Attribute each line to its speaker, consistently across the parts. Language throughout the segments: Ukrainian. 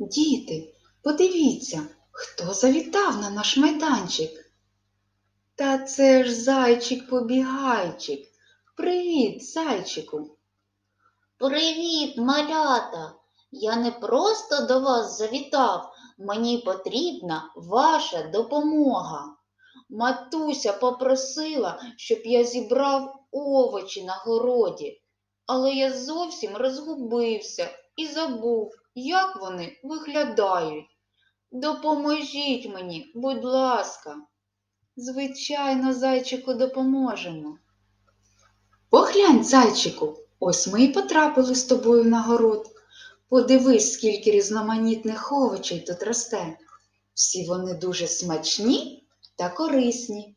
Speaker 1: Діти, подивіться, хто завітав на наш майданчик. Та це ж зайчик-побігайчик. Привіт, зайчику.
Speaker 2: Привіт, малята! Я не просто до вас завітав, мені потрібна ваша допомога. Матуся попросила, щоб я зібрав овочі на городі, але я зовсім розгубився і забув, як вони виглядають. Допоможіть мені, будь ласка.
Speaker 1: Звичайно, зайчику допоможемо. Поглянь, зайчику, ось ми і потрапили з тобою на город. Подивись, скільки різноманітних овочей тут росте. Всі вони дуже смачні та корисні.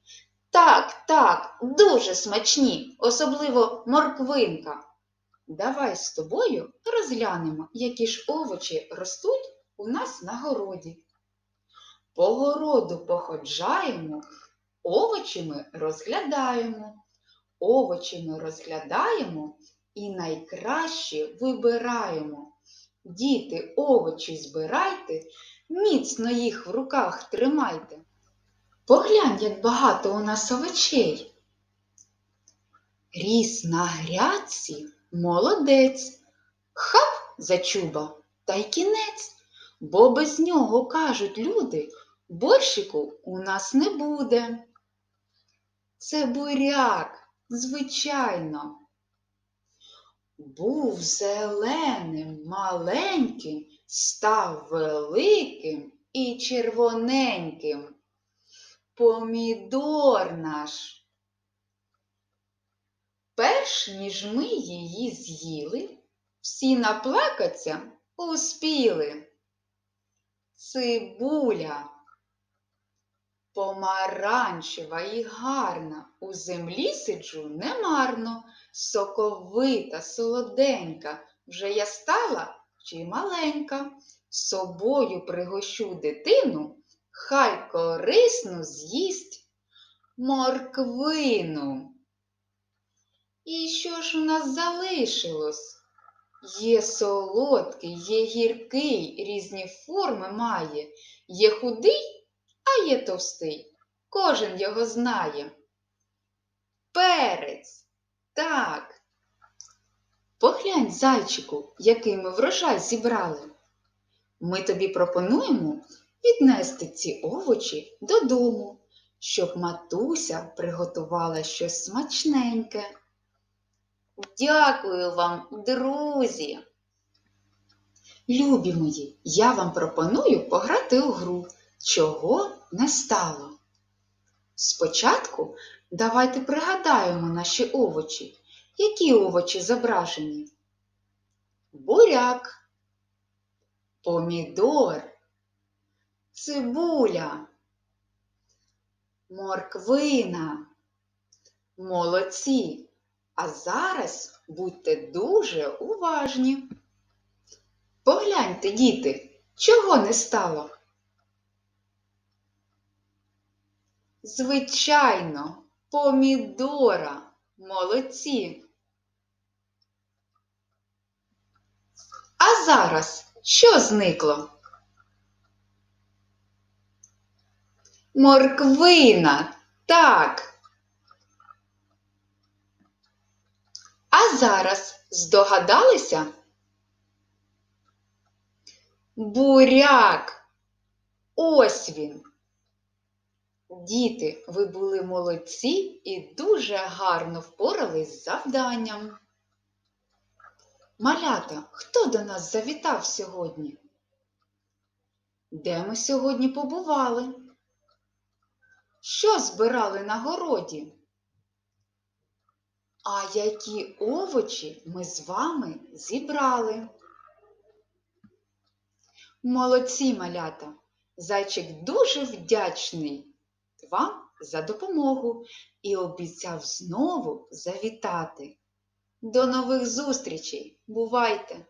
Speaker 2: Так, так, дуже смачні, особливо морквинка.
Speaker 1: Давай з тобою розглянемо, які ж овочі ростуть у нас на городі. По городу походжаємо, овочі ми розглядаємо. Овочі ми розглядаємо і найкраще вибираємо. Діти, овочі збирайте, міцно їх в руках тримайте. Поглянь, як багато у нас овочей. Ріс на грядці молодець. Хап зачуба та й кінець, бо без нього, кажуть люди, борщику у нас не буде. Це буряк, звичайно. Був зеленим, маленьким, став великим і червоненьким. Помідор наш. Перш ніж ми її з'їли, всі наплакаться успіли. Цибуля. Помаранчева і гарна, у землі сиджу немарно, соковита, солоденька, вже я стала чи маленька, собою пригощу дитину, хай корисну з'їсть морквину. І що ж у нас залишилось? Є солодкий, є гіркий, різні форми має, є худий, а є товстий. Кожен його знає. Перець. Так. Поглянь, зайчику, який ми врожай зібрали. Ми тобі пропонуємо віднести ці овочі додому, щоб матуся приготувала щось смачненьке.
Speaker 2: Дякую вам, друзі.
Speaker 1: Любі мої, я вам пропоную пограти у гру, чого не стало. Спочатку давайте пригадаємо наші овочі. Які овочі зображені? Буряк, помідор, цибуля, морквина. Молодці! А зараз будьте дуже уважні. Погляньте, діти, чого не стало? Звичайно, помідора. Молодці. А зараз що зникло? Морквина. Так. А зараз здогадалися? Буряк. Ось він. Діти, ви були молодці і дуже гарно впорались з завданням. Малята, хто до нас завітав сьогодні? Де ми сьогодні побували? Що збирали на городі? А які овочі ми з вами зібрали? Молодці малята! Зайчик дуже вдячний вам за допомогу і обіцяв знову завітати. До нових зустрічей! Бувайте!